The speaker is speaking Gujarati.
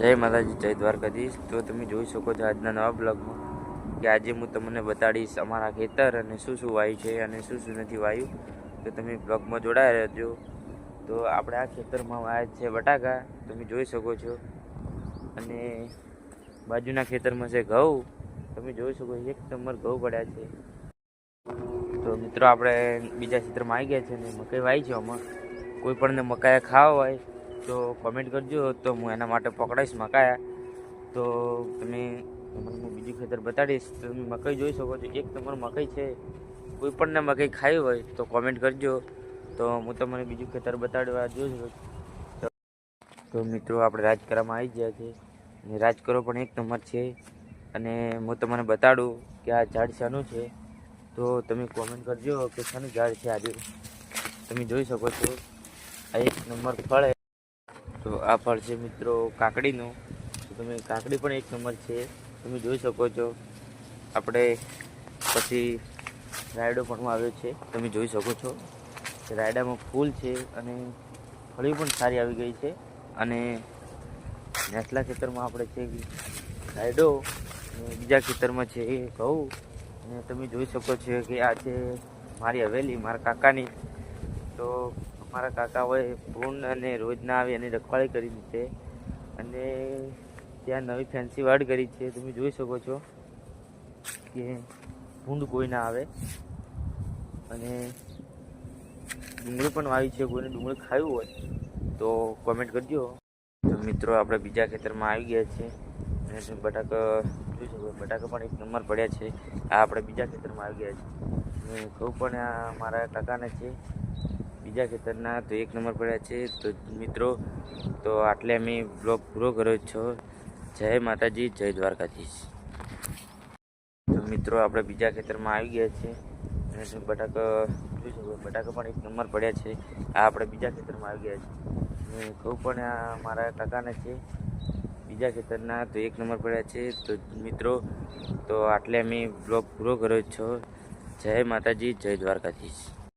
જય માતાજી, જય દ્વારકાધીશ. તો તમે જોઈ શકો છો આજના નવા બ્લોગમાં કે આજે હું તમને બતાડીશ અમારા ખેતર અને શું શું વાયુ છે અને શું શું નથી વાયુ. તો તમે બ્લોગમાં જોડાયા રહેજો. તો આપણે આ ખેતરમાં વાય છે બટાકા. તમે જોઈ શકો છો. અને બાજુના ખેતરમાં છે ઘઉં. તમે જોઈ શકો એક નંબર ઘઉં પડ્યા છે. તો મિત્રો, આપણે બીજા ખેતરમાં આવી ગયા છે અને મકાઈ વાય છે આમાં. કોઈ પણને મકાઈ ખાવા હોય તો કોમેન્ટ કરજો. તો હું એના માટે પકડાઈશ મકાયા. તો તમે તમને હું બીજું ખેતર બતાડીશ. તો તમે મકાઈ જોઈ શકો છો. એક તમારું મકાઈ છે. કોઈ પણને મકાઈ ખાવી હોય તો કોમેન્ટ કરજો. તો હું તમને બીજું ખેતર બતાડવા જોઈ શકું તો મિત્રો, આપણે રાજકરામાં આવી ગયા છે અને રાજકરો પણ એક નંબર છે. અને હું તમને બતાડું કે આ ઝાડ શાનું છે. તો તમે કોમેન્ટ કરજો કે શાનું ઝાડ છે આજે. તમે જોઈ શકો છો. આ એક નંબર ફળ છે તો આ ફળ છે મિત્રો કાકડીનું. તમે કાકડી પણ એક નંબર છે. તમે જોઈ શકો છો. આપણે પછી રાયડો પણ આવ્યો છે. તમે જોઈ શકો છો રાયડામાં ફૂલ છે અને ફળી પણ સારી આવી ગઈ છે. અને નેસલા ખેતરમાં આપણે છે રાયડો બીજા ખેતરમાં છે એ ઘઉં અને તમે જોઈ શકો છો કે આ છે મારી હવેલી, મારા કાકાની, તો મારા કાકા હોય પૂર્ણ અને રોજ ના આવે એની રખવાળી કરી છે અને ત્યાં નવી ફેન્સી વાડ કરી છે. તમે જોઈ શકો છો કે ભૂંડ કોઈ ના આવે. અને ડુંગળી પણ વાવી છે. કોઈને ડુંગળી ખાવી હોય તો કોમેન્ટ કરજો. તો મિત્રો, આપણે બીજા ખેતરમાં આવી ગયા છે અને તમે બટાકા જોઈ શકો બટાકા પણ એક નંબર પડ્યા છે. આ આપણે બીજા ખેતરમાં આવી ગયા છે ઘઉં પણ આ મારા કાકાના છે. બીજા ખેતરના તો એક નંબર પડ્યા છે. તો મિત્રો, તો આટલે અમે બ્લોગ પૂરો કર્યો છો. જય માતાજી, જય દ્વારકાધીશ. તો મિત્રો, આપણે બીજા ખેતરમાં આવી ગયા છે અને બટાકા, જોઈ શકો, બટાકા પણ એક નંબર પડ્યા છે. આ આપણે બીજા ખેતરમાં આવી ગયા છે ઘઉં પણ આ મારા કાકાના છે. બીજા ખેતરના તો એક નંબર પડ્યા છે. તો મિત્રો, તો આટલે અમે બ્લોગ પૂરો કર્યો છો. જય માતાજી, જય દ્વારકાધીશ.